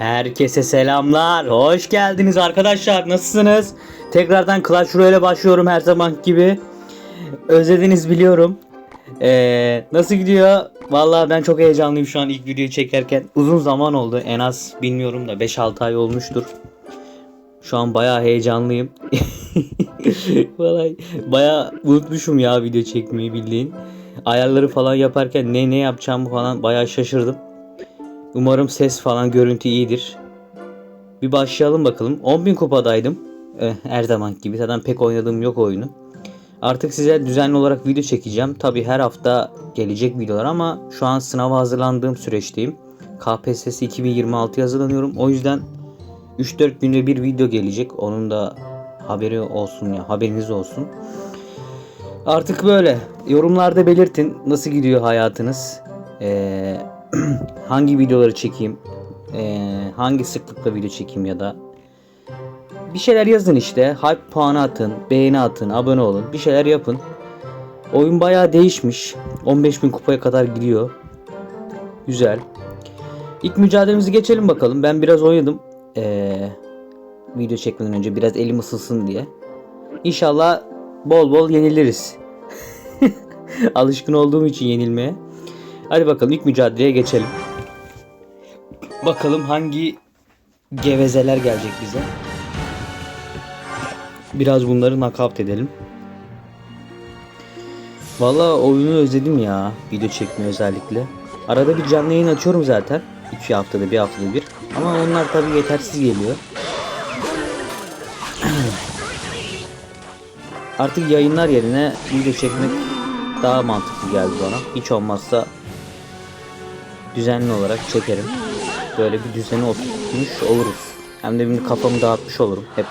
Herkese selamlar. Hoş geldiniz arkadaşlar. Nasılsınız? Tekrardan Clash Royale'e başlıyorum her zaman gibi. Özlediniz biliyorum. Ee, nasıl gidiyor? Vallahi ben çok heyecanlıyım şu an ilk videoyu çekerken. Uzun zaman oldu. En az bilmiyorum da 5-6 ay olmuştur. Şu an bayağı heyecanlıyım. Vallahi bayağı unutmuşum ya video çekmeyi bildiğin. Ayarları falan yaparken ne ne yapacağımı falan bayağı şaşırdım. Umarım ses falan görüntü iyidir. Bir başlayalım bakalım. 10.000 kupadaydım. Eh, her zaman gibi. Zaten pek oynadığım yok oyunu. Artık size düzenli olarak video çekeceğim. Tabi her hafta gelecek videolar ama şu an sınava hazırlandığım süreçteyim. KPSS 2026 hazırlanıyorum. O yüzden 3-4 günde bir video gelecek. Onun da haberi olsun ya. Haberiniz olsun. Artık böyle. Yorumlarda belirtin. Nasıl gidiyor hayatınız? Eee hangi videoları çekeyim, ee, hangi sıklıkla video çekeyim ya da bir şeyler yazın işte. Hype puanı atın, beğeni atın, abone olun. Bir şeyler yapın. Oyun bayağı değişmiş. 15.000 kupaya kadar gidiyor. Güzel. İlk mücadelemizi geçelim bakalım. Ben biraz oynadım. Ee, video çekmeden önce biraz elim ısınsın diye. İnşallah bol bol yeniliriz. Alışkın olduğum için yenilmeye. Hadi bakalım ilk mücadeleye geçelim. Bakalım hangi gevezeler gelecek bize. Biraz bunları knockout edelim. Valla oyunu özledim ya. Video çekmeyi özellikle. Arada bir canlı yayın açıyorum zaten. 2 haftada bir haftada bir. Ama onlar tabi yetersiz geliyor. Artık yayınlar yerine video çekmek daha mantıklı geldi bana. Hiç olmazsa düzenli olarak çekerim. Böyle bir düzeni oturtmuş oluruz. Hem de benim kafamı dağıtmış olurum. Hep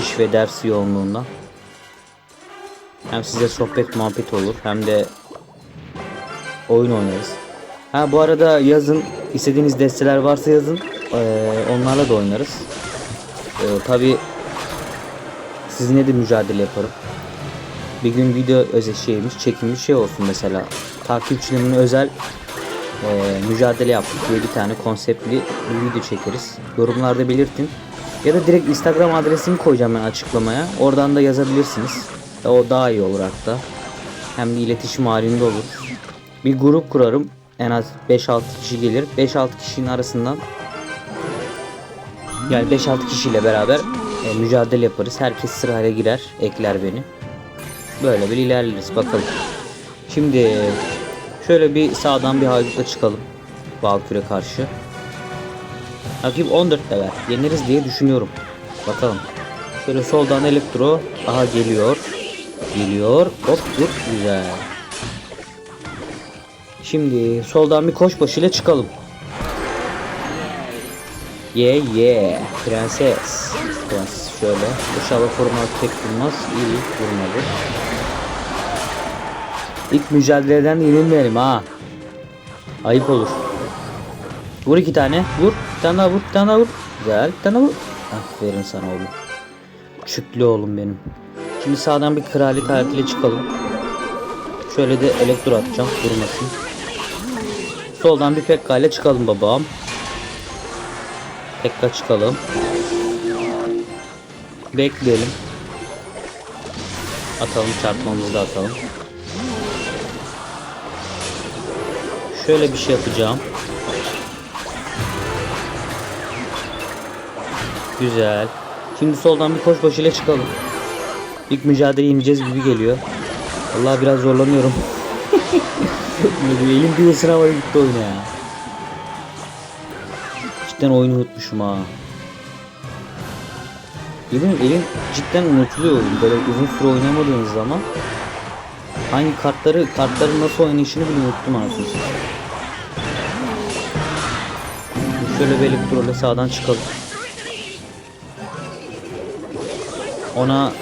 iş ve ders yoğunluğundan. Hem size sohbet muhabbet olur hem de oyun oynarız. Ha bu arada yazın istediğiniz desteler varsa yazın. Ee, onlarla da oynarız. Ee, Tabi sizinle de mücadele yaparım. Bir gün video özel şeymiş, çekilmiş şey olsun mesela. Takipçilerimin özel e, mücadele yaptık diye bir tane konseptli bir video çekeriz. Yorumlarda belirtin. Ya da direkt Instagram adresimi koyacağım ben açıklamaya. Oradan da yazabilirsiniz. O daha iyi olur hatta. Hem de iletişim halinde olur. Bir grup kurarım. En az 5-6 kişi gelir. 5-6 kişinin arasından yani 5-6 kişiyle beraber e, mücadele yaparız. Herkes sırayla girer, ekler beni. Böyle bir ilerleriz bakalım. Şimdi Şöyle bir sağdan bir haydutla çıkalım. Valkür'e karşı. Rakip 14 level. Yeneriz diye düşünüyorum. Bakalım. Şöyle soldan elektro. Aha geliyor. Geliyor. Hop dur. Güzel. Şimdi soldan bir koşbaşı ile çıkalım. Ye yeah, ye. Yeah. Prenses. Prenses şöyle. İnşallah koruma tek vurmaz. İyi vurmadı. İlk mücadeleden yenilmeyelim ha. Ayıp olur. Vur iki tane. Vur. Bir tane daha vur. Bir tane daha vur. Güzel. Bir tane vur. Aferin sana oğlum. Çüklü oğlum benim. Şimdi sağdan bir kraliyet kartıyla çıkalım. Şöyle de elektro atacağım. Durmasın. Soldan bir Pekka ile çıkalım babam. Pekka çıkalım. Bekleyelim. Atalım çarpmamızı da atalım. Şöyle bir şey yapacağım. Güzel. Şimdi soldan bir koş koş ile çıkalım. İlk mücadele ineceğiz gibi geliyor. Allah biraz zorlanıyorum. Elim bir ısıra var gitti oyuna ya. Cidden oyunu unutmuşum ha. Yemin elim cidden unutuluyor. Böyle uzun süre oynamadığınız zaman hangi kartları kartların nasıl oynayışını bile unuttum anasını Şöyle bir elektrolle sağdan çıkalım. Ona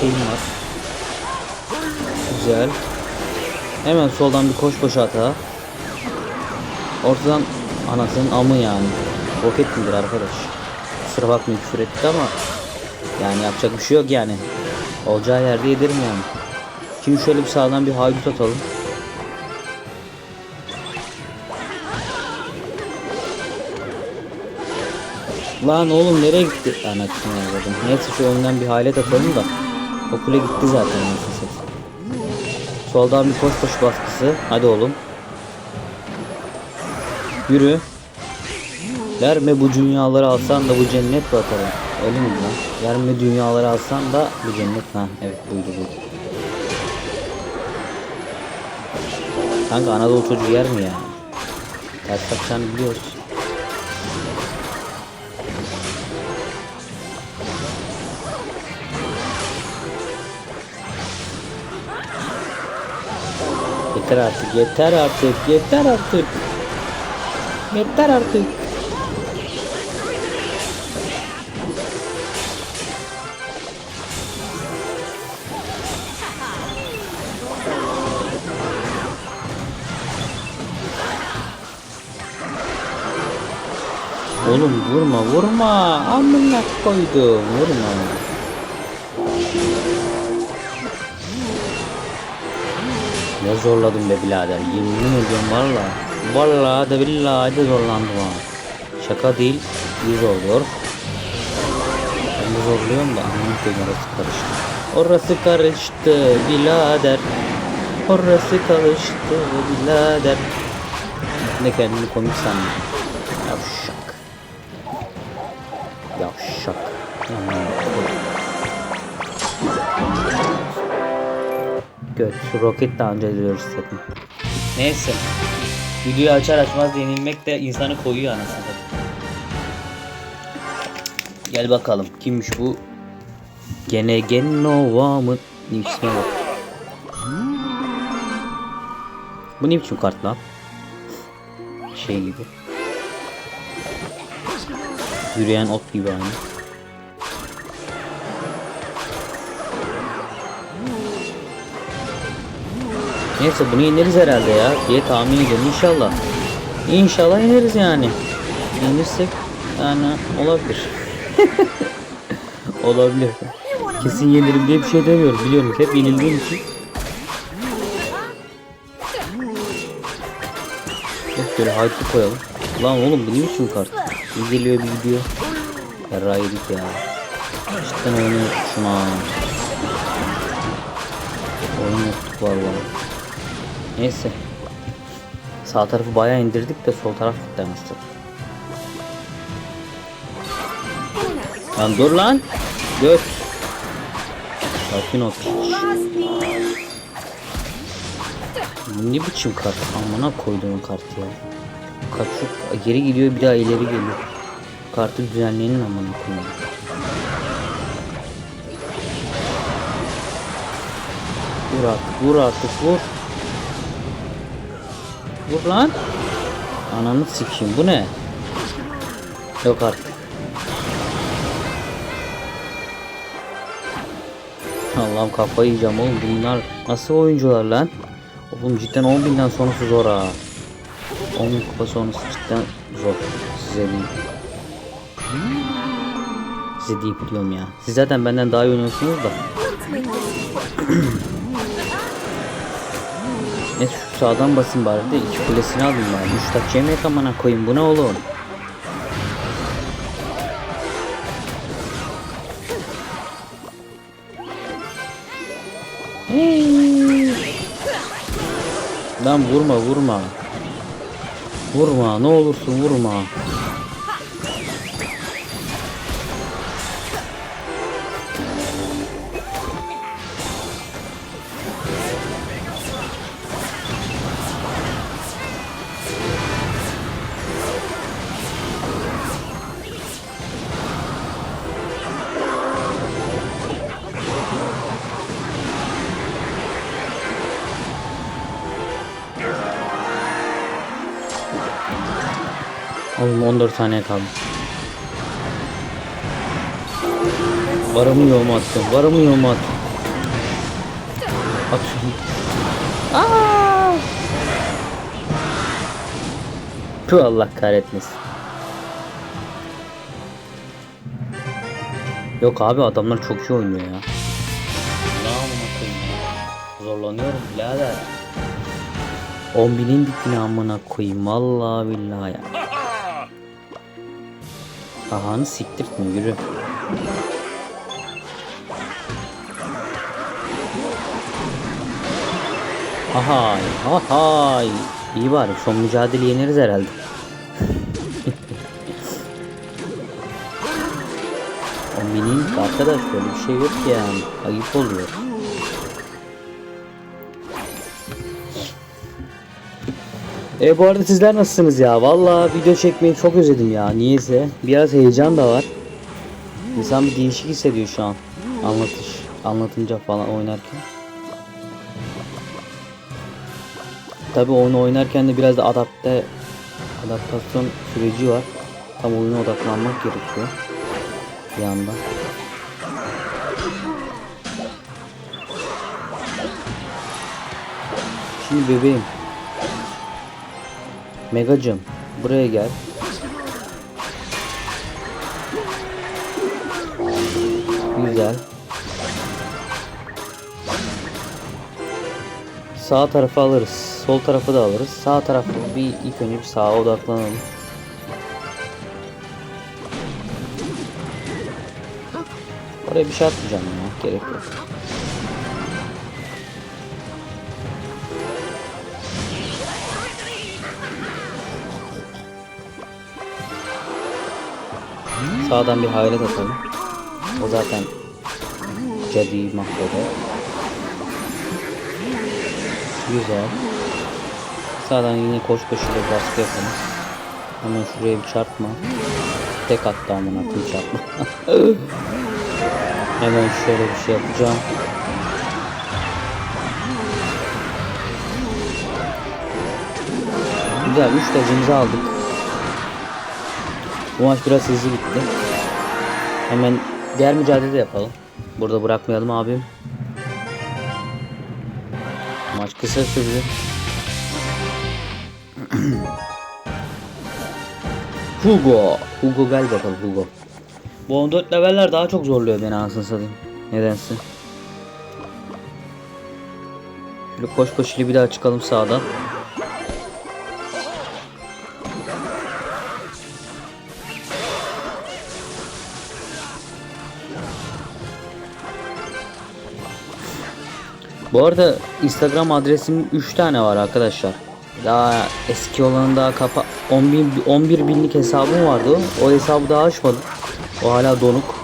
şeyim var. Güzel. Hemen soldan bir koş koş hata. Ortadan anasının amı yani. Roket midir arkadaş? Kusura bakmayın küfür etti ama yani yapacak bir şey yok yani. Olacağı yerde yedirim yani. Şimdi şöyle bir sağdan bir haydut atalım. Lan oğlum nereye gitti? Anasını avradım. Neyse şu önden bir halet atalım da. O gitti zaten satayım. Soldan bir koş koş baskısı. Hadi oğlum. Yürü. Verme bu dünyaları alsan da bu cennet batarım. Öyle mi lan? Verme dünyaları alsan da bu cennet. Ha evet buydu buydu. Kanka Anadolu çocuğu yer mi ya? Ters takacağını biliyoruz. Yeter artık, yeter artık, yeter artık. Yeter artık. Oğlum vurma vurma amına koydum vurma. Ne zorladım be birader yemin ediyorum valla. Valla da billahi de zorlandım ha. Şaka değil iyi zorluyor. Ben de zorluyorum da amına koyayım orası karıştı. Orası karıştı birader. Orası karıştı birader. Ne kendini komik sandım. Yavşak. Yavşak. Göt. Roket daha önce diyoruz sakın. Neyse. Videoyu açar açmaz yenilmek de insanı koyuyor anasını. Gel bakalım. Kimmiş bu? Gene Genova mı? İsme bak. Bu ne biçim kart lan? Şey gibi. Yürüyen ot gibi aynı. Neyse bunu yeneriz herhalde ya diye tahmin ediyorum inşallah. İnşallah yeneriz yani. Yenirsek yani olabilir. olabilir. Kesin yenirim diye bir şey demiyorum biliyorum hep yenildiğim için. Yok böyle hype'ı koyalım. Lan oğlum bu ne biçim kart? Bir geliyor bir gidiyor. Yarrağı yedik ya. Cidden oyunu unutmuşum ha. Oyunu unuttuk vallahi. Neyse. Sağ tarafı bayağı indirdik de sol taraf anasını. Lan dur lan. Göt. Sakin ol. Ne biçim kart? Amına koydum o kartı ya. Çok geri gidiyor bir daha ileri geliyor. Kartı düzenleyenin amına koyayım. Vur artık, vur artık, vur. Vur lan. Ananı sikeyim bu ne? Yok artık. Allah'ım kafayı yiyeceğim oğlum bunlar nasıl oyuncular lan? Oğlum cidden 10 binden sonrası zor ha. 10 bin kupa sonrası cidden zor. Size diyeyim. Size deyip diyorum ya. Siz zaten benden daha iyi oynuyorsunuz da. Ne şu sağdan basayım bari de iki kulesini alayım bari. Üç taç yemek amına koyayım bu ne oğlum? Lan vurma vurma. Vurma ne olursun vurma. Oğlum 14 saniye kaldı. Varımı yoğumu attım. Varımı yoğumu attım. At şunu. Aa! Tüh Allah kahretmesin. Yok abi adamlar çok iyi oynuyor ya. Zorlanıyorum birader. 10 binin dikine amına koyayım vallahi billahi ya. Ahanı siktirtme yürü. Ahay, ahay. İyi bari son mücadele yeneriz herhalde. o minik arkadaş böyle bir şey yok yani. Ayıp oluyor. E bu arada sizler nasılsınız ya? Vallahi video çekmeyi çok özledim ya. Niyeyse. Biraz heyecan da var. İnsan bir değişik hissediyor şu an. Anlatış, anlatınca falan oynarken. Tabi oyunu oynarken de biraz da adapte adaptasyon süreci var. Tam oyuna odaklanmak gerekiyor. Bir yandan. Şimdi bebeğim. Megacım buraya gel. Güzel. Sağ tarafa alırız. Sol tarafı da alırız. Sağ tarafı bir ilk önce bir sağa odaklanalım. Oraya bir şey atmayacağım ya. Gerek yok. Sağdan bir hayret atalım. O zaten cadıyı mahveder. Güzel. Sağdan yine koş koşuyla baskı yapalım. Hemen şuraya bir çarpma. Tek attı amına koyayım çarpma. Hemen şöyle bir şey yapacağım. Güzel 3 tacımızı aldık. Bu maç biraz hızlı bitti. Hemen diğer mücadele de yapalım. Burada bırakmayalım abim. Maç kısa sürdü. Hugo. Hugo gel bakalım Hugo. Bu 14 leveller daha çok zorluyor beni anasını satayım. Nedense. Şöyle koş koş ile bir daha çıkalım sağdan. Bu arada Instagram adresim 3 tane var arkadaşlar. Daha eski olanı daha kapa 10 bin, 11 binlik hesabım vardı. O hesabı daha açmadım. O hala donuk.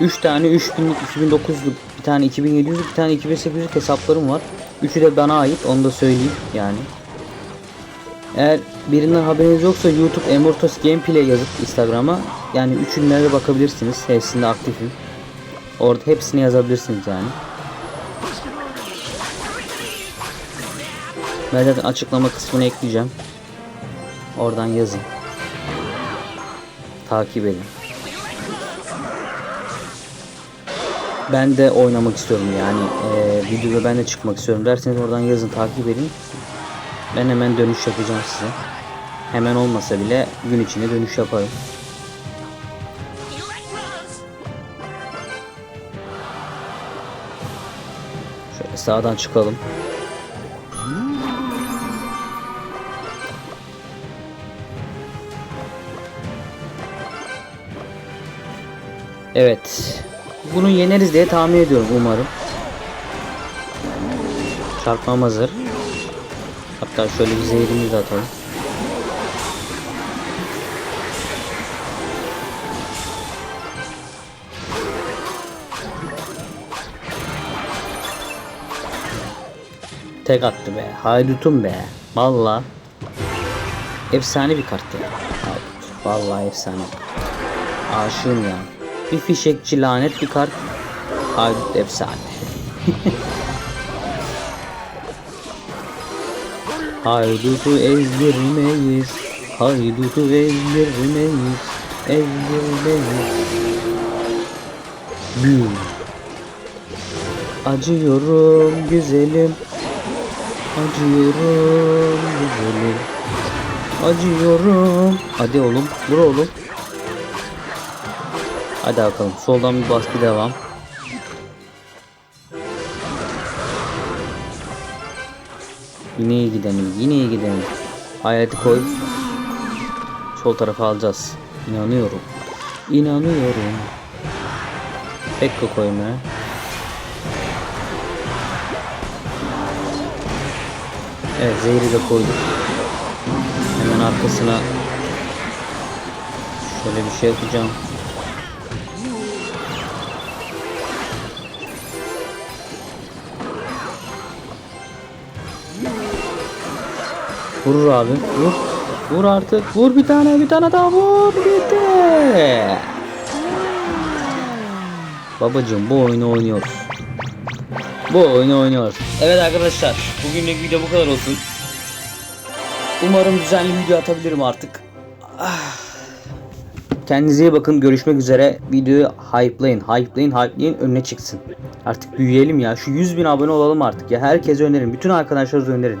3 tane 3000'lik 2900'lük bir tane 2700'lük bir tane 2800'lük hesaplarım var. Üçü de bana ait onu da söyleyeyim yani. Eğer birinden haberiniz yoksa YouTube Emortos Gameplay yazıp Instagram'a yani üçüne de bakabilirsiniz. Hepsinde aktifim. Orada hepsini yazabilirsiniz yani. Ben zaten açıklama kısmına ekleyeceğim. Oradan yazın. Takip edin. Ben de oynamak istiyorum yani e, videoda ben de çıkmak istiyorum derseniz oradan yazın takip edin. Ben hemen dönüş yapacağım size. Hemen olmasa bile gün içinde dönüş yaparım. Şöyle sağdan çıkalım. Evet. Bunu yeneriz diye tahmin ediyorum umarım. Çarpmam hazır. Hatta şöyle bir zehirimizi de atalım. Tek attı be. Haydutum be. Valla. Efsane bir kart ya. Vallahi efsane. Aşığım ya. Bir fişekçi lanet bir kart. Haydut efsane. Haydutu ezdirmeyiz. Haydutu ezdirmeyiz. Ezdirmeyiz. Büyüm. Acıyorum güzelim. Acıyorum güzelim. Acıyorum. Hadi oğlum. Vur oğlum. Hadi bakalım. Soldan bir baskı devam. Yine iyi gidelim. Yine iyi gidelim. Hayati koy. Sol tarafa alacağız. İnanıyorum. İnanıyorum. Pekka koyma. Evet zehri de koyduk. Hemen arkasına şöyle bir şey yapacağım. Vurur abi. Vur. Vur artık. Vur bir tane bir tane daha vur. Bitti. Babacım bu oyunu oynuyoruz. Bu oyunu oynuyoruz. Evet arkadaşlar. Bugünlük video bu kadar olsun. Umarım düzenli video atabilirim artık. Ah. Kendinize iyi bakın. Görüşmek üzere. Videoyu hype'layın. Hype'layın. Hype'layın. Önüne çıksın. Artık büyüyelim ya. Şu 100 bin abone olalım artık ya. Herkese önerin. Bütün arkadaşlarınıza önerin.